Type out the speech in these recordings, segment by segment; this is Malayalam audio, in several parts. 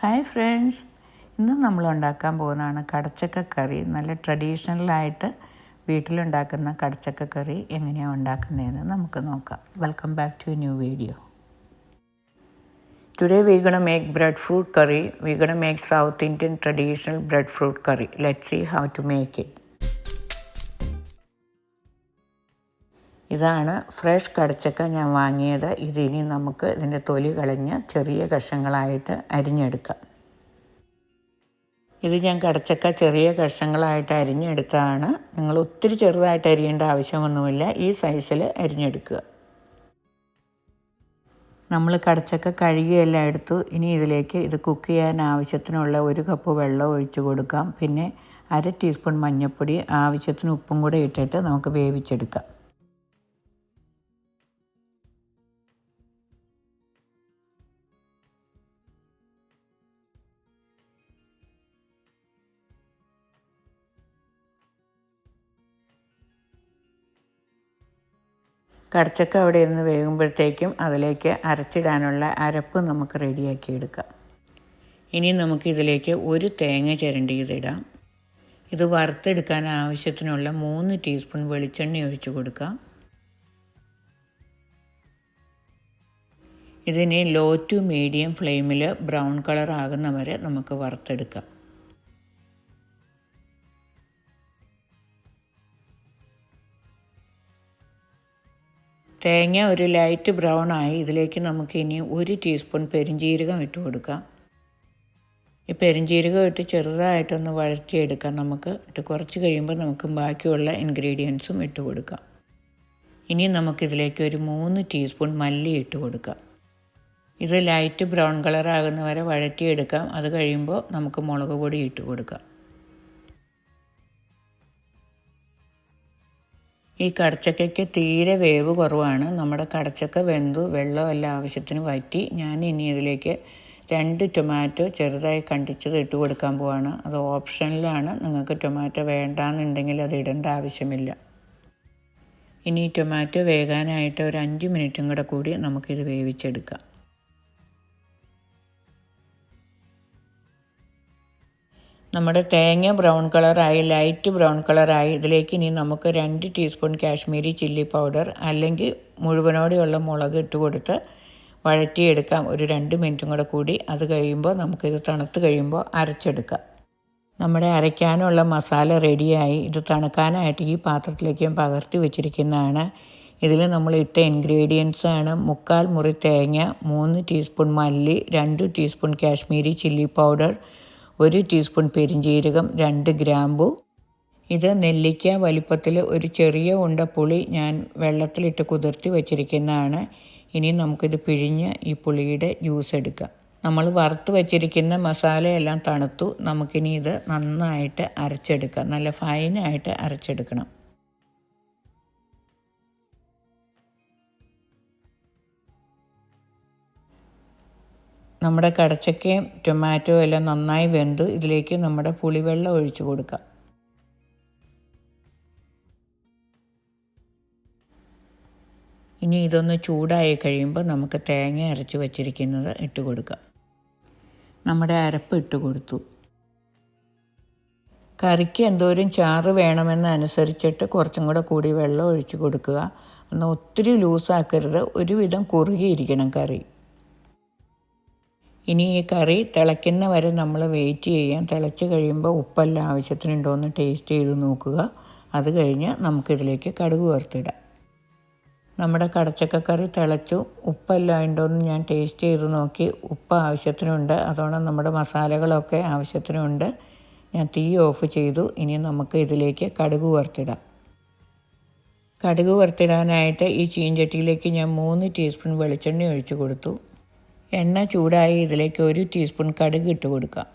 Hi friends. ഇന്ന് നമ്മൾ ഉണ്ടാക്കാൻ പോകുന്നതാണ് കടച്ചക്ക കറി. നല്ല ട്രഡീഷണലായിട്ട് വീട്ടിലുണ്ടാക്കുന്ന കടച്ചക്ക കറി എങ്ങനെയാണ് ഉണ്ടാക്കുന്നതെന്ന് നമുക്ക് നോക്കാം. Welcome back to new video today we gonna make breadfruit curry we gonna make south Indian traditional breadfruit curry let see how to make it ഇതാണ് ഫ്രഷ് കടച്ചക്ക ഞാൻ വാങ്ങിയത്. ഇതിനി നമുക്ക് ഇതിന്റെ തൊലി കളഞ്ഞ് ചെറിയ കഷങ്ങളായിട്ട് അരിഞ്ഞെടുക്കാം. ഇത് ഞാൻ കടച്ചക്ക ചെറിയ കഷങ്ങളായിട്ട് അരിഞ്ഞെടുത്തതാണ് നിങ്ങൾ ഒത്തിരി ചെറുതായിട്ട് അരിയേണ്ട ആവശ്യമൊന്നുമില്ല. ഈ സൈസിൽ അരിഞ്ഞെടുക്കുക. നമ്മൾ കടച്ചക്ക കഴുകിയെല്ലാം എടുത്തു. ഇനി ഇതിലേക്ക് ഇത് കുക്ക് ചെയ്യാൻ ആവശ്യത്തിനുള്ള ഒരു കപ്പ് വെള്ളം ഒഴിച്ചു കൊടുക്കാം. പിന്നെ അര ടീസ്പൂൺ മഞ്ഞൾപ്പൊടി ആവശ്യത്തിന് ഉപ്പും കൂടെ ഇട്ടിട്ട് നമുക്ക് വേവിച്ചെടുക്കാം. കടച്ചക്ക അവിടെ ഇരുന്ന് വേകുമ്പോഴത്തേക്കും അതിലേക്ക് അരച്ചിടാനുള്ള അരപ്പ് നമുക്ക് റെഡിയാക്കി എടുക്കാം. ഇനി നമുക്ക് ഇതിലേക്ക് ഒരു തേങ്ങ ചിരണ്ടി ചിരണ്ടിയതിടാം ഇത് വറുത്തെടുക്കാൻ ആവശ്യത്തിനുള്ള മൂന്ന് ടീസ്പൂൺ വെളിച്ചെണ്ണ ഒഴിച്ചു കൊടുക്കാം. ഇതിനെ ലോ ടു മീഡിയം ഫ്ലെയിമിൽ ബ്രൗൺ കളർ ആകുന്ന വരെ നമുക്ക് വറുത്തെടുക്കാം. തേങ്ങ ഒരു ലൈറ്റ് ബ്രൗൺ ആയി ഇതിലേക്ക് നമുക്ക് ഇനി ഒരു ടീസ്പൂൺ പെരിഞ്ജീരകം ഇട്ട് കൊടുക്കാം. ഈ പെരിഞ്ജീരകം ഇട്ട് ചെറുതായിട്ടൊന്ന് വഴറ്റിയെടുക്കാം നമുക്ക്. ഇട്ട് കുറച്ച് കഴിയുമ്പോൾ നമുക്ക് ബാക്കിയുള്ള ഇൻഗ്രീഡിയൻസും ഇട്ട് കൊടുക്കാം. ഇനി നമുക്കിതിലേക്ക് ഒരു മൂന്ന് ടീസ്പൂൺ മല്ലി ഇട്ട് കൊടുക്കാം. ഇത് ലൈറ്റ് ബ്രൗൺ കളർ ആകുന്ന വരെ വഴറ്റിയെടുക്കാം. അത് കഴിയുമ്പോൾ നമുക്ക് മുളക് പൊടി ഇട്ട് കൊടുക്കാം. ഈ കടച്ചക്കയ്ക്ക് തീരെ വേവ് കുറവാണ്. നമ്മുടെ കടച്ചക്ക വെന്തു വെള്ളം വെള്ളമെല്ലാം ആവശ്യത്തിന് വറ്റി. ഞാൻ ഇനി ഇതിലേക്ക് രണ്ട് ടൊമാറ്റോ ചെറുതായി കണ്ടിച്ചത് ഇട്ട് കൊടുക്കാൻ പോവാണ്. അത് ഓപ്ഷനിലാണ്. നിങ്ങൾക്ക് ടൊമാറ്റോ വേണ്ടാന്നുണ്ടെങ്കിൽ അത് ഇടേണ്ട ആവശ്യമില്ല. ഇനി ടൊമാറ്റോ വേകാനായിട്ട് ഒരു അഞ്ച് മിനിറ്റും കൂടെ കൂടി നമുക്കിത് വേവിച്ചെടുക്കാം. നമ്മുടെ തേങ്ങ ബ്രൗൺ കളറായി ലൈറ്റ് ബ്രൗൺ കളറായി. ഇതിലേക്ക് ഇനി നമുക്ക് രണ്ട് ടീസ്പൂൺ കാശ്മീരി ചില്ലി പൗഡർ അല്ലെങ്കിൽ മുഴുവനോടെയുള്ള മുളക് ഇട്ട് കൊടുത്ത് വഴറ്റിയെടുക്കാം. ഒരു രണ്ട് മിനിറ്റും കൂടെ കൂടി. അത് കഴിയുമ്പോൾ നമുക്കിത് തണുത്ത് കഴിയുമ്പോൾ അരച്ചെടുക്കാം. നമ്മുടെ അരയ്ക്കാനുള്ള മസാല റെഡിയായി. ഇത് തണുക്കാനായിട്ട് ഈ പാത്രത്തിലേക്ക് പകർത്തി വെച്ചിരിക്കുന്നതാണ്. ഇതിൽ നമ്മൾ ഇട്ട ഇൻഗ്രീഡിയൻസ് ആണ് മുക്കാൽ മുറി തേങ്ങ മൂന്ന് ടീസ്പൂൺ മല്ലി രണ്ട് ടീസ്പൂൺ കാശ്മീരി ചില്ലി പൗഡർ ഒരു ടീസ്പൂൺ പെരിഞ്ജീരകം രണ്ട് ഗ്രാമ്പു. ഇത് നെല്ലിക്ക വലിപ്പത്തിൽ ഒരു ചെറിയ ഉണ്ട പുളി ഞാൻ വെള്ളത്തിലിട്ട് കുതിർത്തി വച്ചിരിക്കുന്നതാണ്. ഇനി നമുക്കിത് പിഴിഞ്ഞ് ഈ പുളിയുടെ ജ്യൂസ് എടുക്കാം. നമ്മൾ വറുത്ത് വച്ചിരിക്കുന്ന മസാലയെല്ലാം തണുത്തു. നമുക്കിനി ഇത് നന്നായിട്ട് അരച്ചെടുക്കാം. നല്ല ഫൈനായിട്ട് അരച്ചെടുക്കണം. നമ്മുടെ കടച്ചക്കയും ടൊമാറ്റോ എല്ലാം നന്നായി വെന്ത് ഇതിലേക്ക് നമ്മുടെ പുളിവെള്ളം ഒഴിച്ചു കൊടുക്കാം. ഇനി ഇതൊന്ന് ചൂടായി കഴിയുമ്പോൾ നമുക്ക് തേങ്ങ അരച്ച് വച്ചിരിക്കുന്നത് ഇട്ട് കൊടുക്കാം. നമ്മുടെ അരപ്പ് ഇട്ട് കൊടുത്തു. കറിക്ക് എന്തോരം ചാറ് വേണമെന്ന് അനുസരിച്ചിട്ട് കുറച്ചും കൂടെ കൂടി വെള്ളം ഒഴിച്ച് കൊടുക്കുക. എന്നാൽ ഒത്തിരി ലൂസാക്കരുത്. ഒരുവിധം കുറുകിയിരിക്കണം കറി. ഇനി ഈ കറി തിളയ്ക്കുന്ന വരെ നമ്മൾ വെയിറ്റ് ചെയ്യാം. തിളച്ച് കഴിയുമ്പോൾ ഉപ്പെല്ലാം ആവശ്യത്തിനുണ്ടോ എന്ന് ടേസ്റ്റ് ചെയ്ത് നോക്കുക. അത് കഴിഞ്ഞ് നമുക്കിതിലേക്ക് കടുക് വറുത്തിടാം. നമ്മുടെ കടച്ചക്കക്കറി തിളച്ചു. ഉപ്പെല്ലാം ഉണ്ടോ എന്ന് ഞാൻ ടേസ്റ്റ് ചെയ്ത് നോക്കി. ഉപ്പ് ആവശ്യത്തിനുണ്ട്. അതോടെ നമ്മുടെ മസാലകളൊക്കെ ആവശ്യത്തിനുണ്ട്. ഞാൻ തീ ഓഫ് ചെയ്തു. ഇനി നമുക്ക് ഇതിലേക്ക് കടുക് വറുത്തിടാം. കടുക് വറുത്തിടാനായിട്ട് ഈ ചീഞ്ചട്ടിയിലേക്ക് ഞാൻ മൂന്ന് ടീസ്പൂൺ വെളിച്ചെണ്ണ ഒഴിച്ചു കൊടുത്തു. എണ്ണ ചൂടായി ഇതിലേക്ക് ഒരു ടീസ്പൂൺ കടുക് ഇട്ട് കൊടുക്കാം.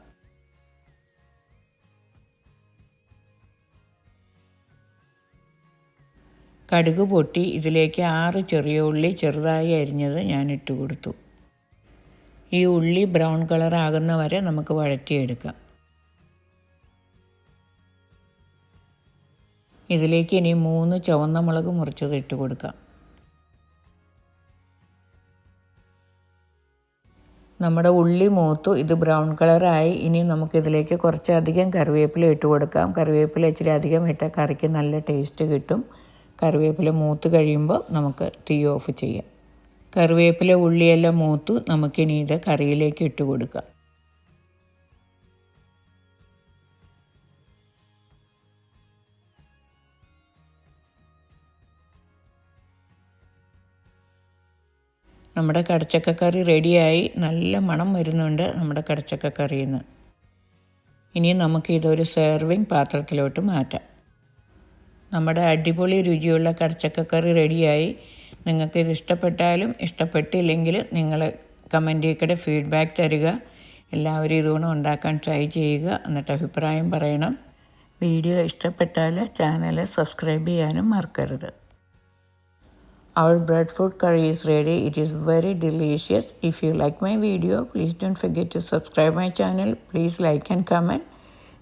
കടുക് പൊട്ടി ഇതിലേക്ക് ആറ് ചെറിയ ഉള്ളി ചെറുതായി അരിഞ്ഞത് ഞാൻ ഇട്ട് കൊടുത്തു. ഈ ഉള്ളി ബ്രൗൺ കളർ ആകുന്ന വരെ നമുക്ക് വഴറ്റിയെടുക്കാം. ഇതിലേക്ക് ഇനി മൂന്ന് ചുവന്ന മുളക് മുറിച്ചത് ഇട്ട് കൊടുക്കാം. നമ്മുടെ ഉള്ളി മൂത്തു ഇത് ബ്രൗൺ കളറായി. ഇനി നമുക്കിതിലേക്ക് കുറച്ചധികം കറിവേപ്പില ഇട്ട് കൊടുക്കാം. കറിവേപ്പില ഇച്ചിരി അധികം ഇട്ട കറിക്ക് നല്ല ടേസ്റ്റ് കിട്ടും. കറിവേപ്പില മൂത്ത് കഴിയുമ്പോൾ നമുക്ക് തീ ഓഫ് ചെയ്യാം. കറിവേപ്പില ഉള്ളിയെല്ലാം മൂത്തു നമുക്കിനി ഇത് കറിയിലേക്ക് ഇട്ട് കൊടുക്കാം. നമ്മുടെ കടച്ചക്കക്കറി റെഡിയായി. നല്ല മണം വരുന്നുണ്ട് നമ്മുടെ കടച്ചക്കക്കറിയിൽ നിന്ന് ഇനി നമുക്കിതൊരു സെർവിങ് പാത്രത്തിലോട്ട് മാറ്റാം. നമ്മുടെ അടിപൊളി രുചിയുള്ള കടച്ചക്കക്കറി റെഡിയായി. നിങ്ങൾക്ക് ഇത് ഇഷ്ടപ്പെട്ടാലും ഇഷ്ടപ്പെട്ടില്ലെങ്കിൽ നിങ്ങൾ കമന്റിൽ കൂടെ ഫീഡ്ബാക്ക് തരിക. എല്ലാവരും ഇതുകൊണ്ട് ഉണ്ടാക്കാൻ ട്രൈ ചെയ്യുക. എന്നിട്ട് അഭിപ്രായം പറയണം. വീഡിയോ ഇഷ്ടപ്പെട്ടാൽ ചാനൽ സബ്സ്ക്രൈബ് ചെയ്യാനും മറക്കരുത്. Our breadfruit curry is ready. It is very delicious. If you like my video, please don't forget to subscribe my channel. Please like and comment.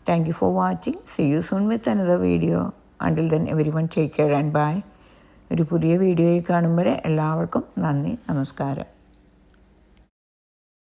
Thank you for watching. See you soon with another video. Until then, everyone take care and bye. ഒരു പുതിയ വീഡിയോയിൽ കാണുമ്പോൾ എല്ലാവർക്കും നന്ദി നമസ്കാരം